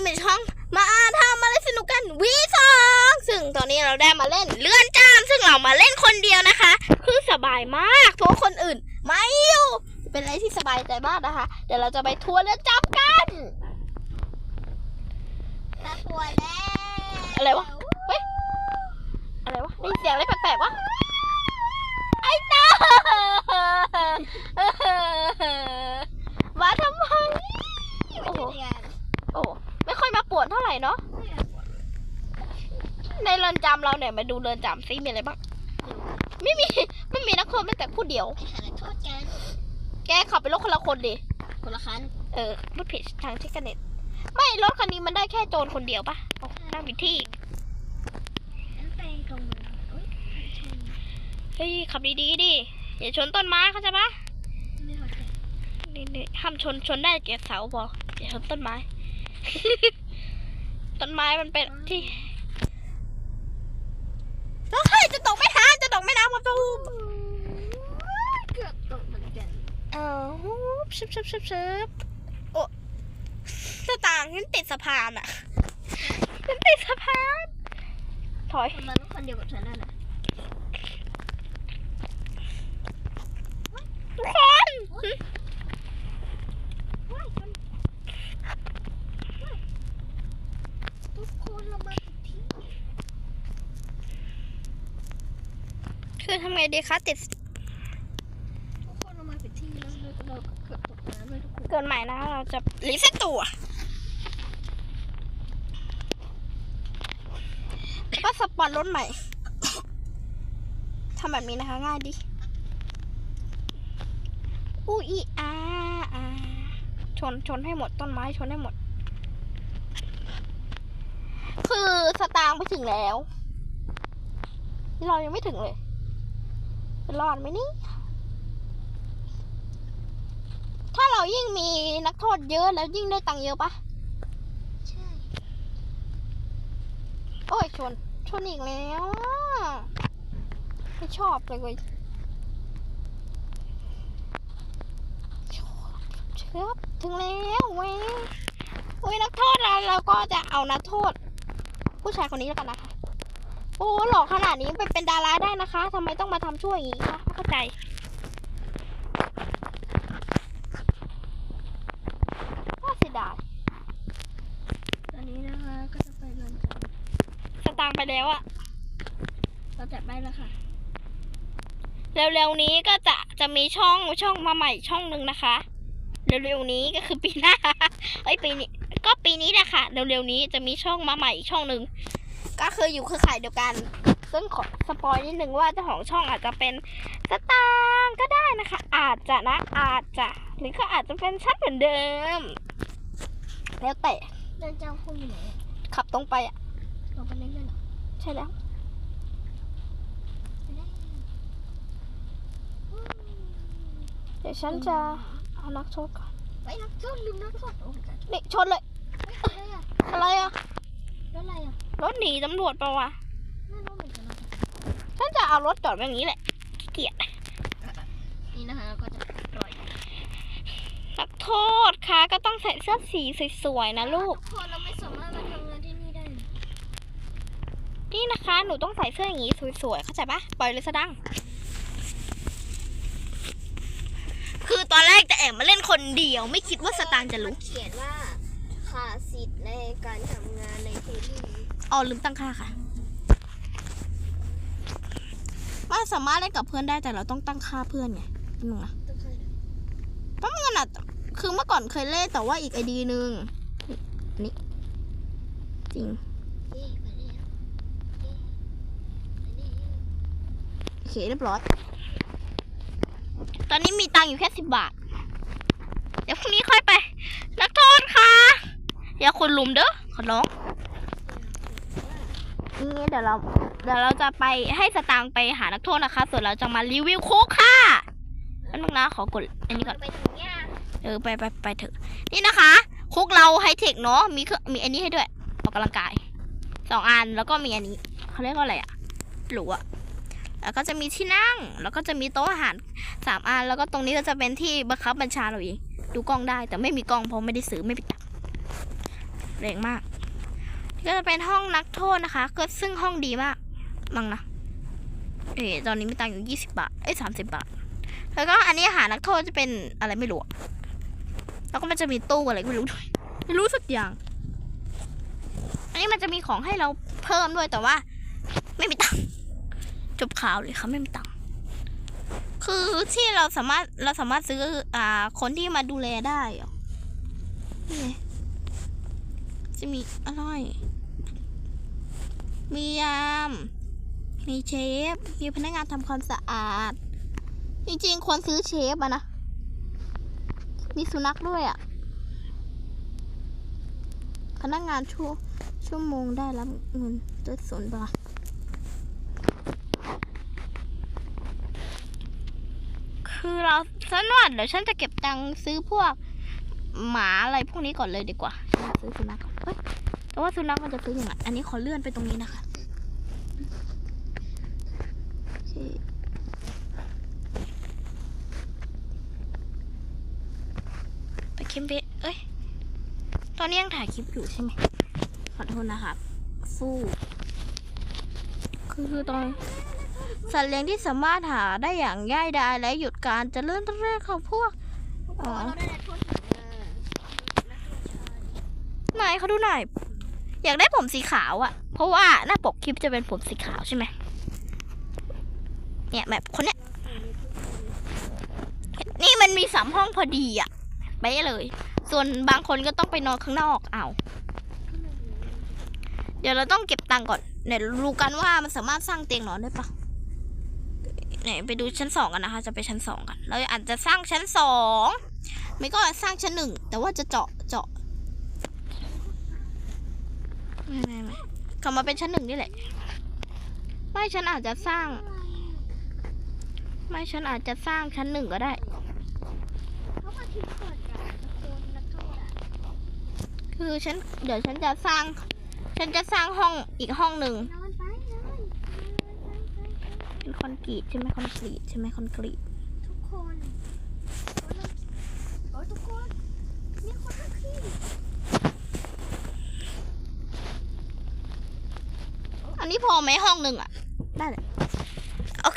นี้มีช่องมาทำมาเล่นสนุกกันวีสองซึ่งตอนนี้เราได้มาเล่นเลื่อนจามซึ่งเรามาเล่นคนเดียวนะคะ คือสบายมากเพราะคนอื่น ไม่อยู่ เป็นอะไรที่สบายใจมากนะคะ เดี๋ยวเราจะไปทัวร์เลื่อนจามกันตะกลัวแล้วอะไรวะ เฮ้ย อะไรวะได้ยินเสียงอะไรแปลกๆวะไอ้ตามาทำไมโอ้โห เรียน โอ้โหไม่ค่อยมาปวดเท่าไห ร่เนาะในเรือนจำเราเนี่ยมาดูเรือนจำซิมีอะไรบ้างไม่มีไม่มีนักโทษแม้แต่ผู้เดียวไปหานักโทษกันแกขับไปรถคนละคนดิคนละคันเออรถเพจทางเทคเน็ตไม่รถคันนี้มันได้แค่โจรคนเดียวปะโอ้น่าผิดที่งั้นไปตรงมือเอ้ยชนเฮ้ยขับดีๆดิอย่าชนต้นไม้เข้าใจปะไม่เข้าใจนี่นี่ห้ามชนชนได้แก่เสาพออย่าชนต้นไม้ ต้นไม้มันเป็นที่เฮ้ยจะตกไม่ทันจะตกไม่น้ำกับตูมเกือบตกเหมือนกันเออฮูบชึบชึบชึบชึบโอ้สตางค์ฉันติดสะพานอะฉันติดสะพาน ถอยคนมาลูกคนเดียวกับฉันนั่นแหละทุกคนว้ายคนว้ายทุกคนเรามาผิดที่ คือทำ ไงดีคะติดทุกคนเรามาผิดที่แล้วเราเกือบตกน้ำเลยทุกคนเกินใหม่นะเราจะรีเซ็ตตัวแล้วก็สปอนรถใหม่ทำแบบนี้นะคะ ง่ายดิอูอีอาอาชนชนให้หมดต้นไม้ชนให้หมด คือสตางค์ไปถึงแล้ว เรายังไม่ถึงเลย จะรอดไหมนี่ ถ้าเรายิ่งมีนักโทษเยอะแล้วยิ่งได้ตังค์เยอะปะใช่ โอ้ยชน ชนอีกแล้ว ไม่ชอบเลยเว้ยชอบเชือบถึงแล้วเว้ยโอ้ยนักโทษเราเราก็จะเอานักโทษ ผู้ชายคนนี้แล้วกันนะคะ โอ้หล่อขนาดนี้ไปเป็นดาราได้นะคะทำไมต้องมาทำช่วยอย่างนี้คะไม่เข้าใจน่าเสียดายตอนนี้นะคะก็จะไปเรือนจสตางค์ไปแล้วอะำเราจัดไปแล้วค่ะ เร็วๆนี้ก็จะจะมีช่องช่องมาใหม่ช่องหนึ่งนะคะ เร็วๆนี้ก็คือปีหน้าเอ้ยปีนี้ก็ปีนี้แหละค่ะ เร็วๆนี้จะมีช่องมาใหม่อีกช่องหนึ่ง ก็คืออยู่เครือข่ายเดียวกัน ซึ่งขอสปอยนิดนึงว่าเจ้าของช่องอาจจะเป็นสตางค์ก็ได้นะคะ อาจจะนะอาจจะ หรือก็อาจจะเป็นชั้นเหมือนเดิม แล้วแต่เรือนจำคุณอยู่ไหนอะขับตรงไปอะลงไปเล่นด้วยเหรอใช่แล้วไปได้อืมเดี๋ยวฉันจะเอานักโทษก่อนไปนักโทษลืมนักโทษโอ้ยกันนี่ชนเลยเฮ้ยอะไรอะ รอะรถหนีตำรวจเปล่าวะไม่รู้เหมือนกันนะคะฉันจะเอารถจอดไว้อย่างนี้แหละขี้เกียจนี่นะคะเราก็จะปล่อยนักโทษคะก็ต้องใส่เสื้อสีสวยๆนะลูกทุกคนเราไม่สามารถมาทำงานที่นี่ได้นะนี่นะคะ หนูต้องใส่เสื้ออย่างนี้สวยๆเข้าใจปะปล่อยเลยสะดัง คือตอนแรกจะแอบมาเล่นคนเดียว ไม่คิดว่าสตางค์จะรู้มันเขียนว่าขาดสิทธิ์ในการทำงานในพื้นที่นี้ อ๋อลืมตั้งค่าค่ะว่าสามารถเล่นกับเพื่อนได้แต่เราต้องตั้งค่าเพื่อนไงนึงนะต้องเคยเพราะมันอะคือเมื่อก่อนเคยเล่นแต่ว่าอีกไอดีนึงนี่จริงโอเคเรียบร้อยตอนนี้มีตังค์อยู่แค่สิบบาท เดี๋ยวพรุ่งนี้ค่อยไป นักโทษค่ะ อย่าคุณลุมเด้อขอร้อง นี่เดี๋ยวเรา เดี๋ยวเราจะไปให้สตางค์ไปหานักโทษนะคะ ส่วนเราจะมารีวิวคุกค่ะอันนึงนะขอกดอันนี้ก่อนไปถึงเนี่ยเออไปไปไปเถอะ นี่นะคะ คุกเราไฮเทคเนาะมีเครื่องมีอันนี้ให้ด้วยออกกำลังกายสองอันแล้วก็มีอันนี้เขาเรียกว่าอะไรอะหรูอะแล้วก็จะมีที่นั่ง แล้วก็จะมีโต๊ะอาหารสามอัน แล้วก็ตรงนี้ก็จะเป็นที่บังคับบัญชาเราเอง ดูกล้องได้แต่ไม่มีกล้องเพราะไม่ได้ซื้อไม่ปิดตับแรงมาก ก็จะเป็นห้องนักโทษนะคะ ก็ซึ่งห้องดีมากมังนะ เอ๋ตอนนี้มีตังค์อยู่ยี่สิบาท เอ้ยสามสิบาท แล้วก็อันนี้อาหารนักโทษจะเป็นอะไรไม่รู้ แล้วก็มันจะมีตู้อะไรไม่รู้ด้วย ไม่รู้สักอย่าง อันนี้มันจะมีของให้เราเพิ่มด้วยแต่ว่า ไม่มีตังค์ จบข่าวเลยค่ะไม่มีตังค์ คือที่เราสามารถเราสามารถซื้ออ่าคนที่มาดูแลได้เหรอนี่ไง จะมีอะไร มียาม มีเชฟ มีพนักงานทำความสะอาด จริงๆ ควรซื้อเชฟอะนะ มีสุนัขด้วยอะพนักงานชั่วชั่วโมงได้รับเงินตัวศูนย์บาทคือเราฉันว่าเดี๋ยวฉันจะเก็บตังค์ซื้อพวกหมาอะไรพวกนี้ก่อนเลยดีกว่าฉันซื้อสุนัข แต่ว่าสุนัขมันจะซื้อยังไงอันนี้ขอเลื่อนไปตรงนี้นะคะไปเคมเบสเอ้ย ตอนนี้ยังถ่ายคลิปอยู่ใช่ไหม ขอโทษนะครับฟูคือตอนสัตว์เลี้ยงที่สามารถหาได้อย่างง่ายดายและหยุดการเจริญเติบโตของพวกอ๋อเราได้นักโทษหญิงมานักโทษชายไหนเขาดูหน่อย อยากได้ผมสีขาวอะเพราะว่าหน้าปกคลิปจะเป็นผมสีขาวใช่ไหมเนี่ยแบบคนเนี้ยนี่มันมีสามห้องพอดีอะไปเลย ส่วนบางคนก็ต้องไปนอนข้างนอกเอาเดี๋ยวเราต้องเก็บตังก่อนเดี๋ยวรู้กันว่ามันสามารถสร้างเตียงนอนได้ปะไหนไปดูชั้นสองกันนะคะ จะไปชั้นสองกัน เราอาจจะสร้างชั้นสองไม่ก็สร้างชั้นหนึ่งแต่ว่าจะเจาะเจาะ ไม่ไม่ไม่กลับมาเป็นชั้นหนึ่งนี่แหละ ไม่ฉันอาจจะสร้าง ไม่ฉันอาจจะสร้างชั้นหนึ่งก็ได้ เขามาทิ้งก่อนกันนักโทษนักโทษอะคือฉันเดี๋ยวฉันจะสร้าง ฉันจะสร้างห้องอีกห้องหนึ่งนอนไปนอนเป็นคอนกรีตใช่ไหมคอนกรีตใช่ไหมคอนกรีตทุกคนโอ้ทุกคนมีคนมาขี้ อันนี้พอไหมห้องหนึ่งอะได้เลย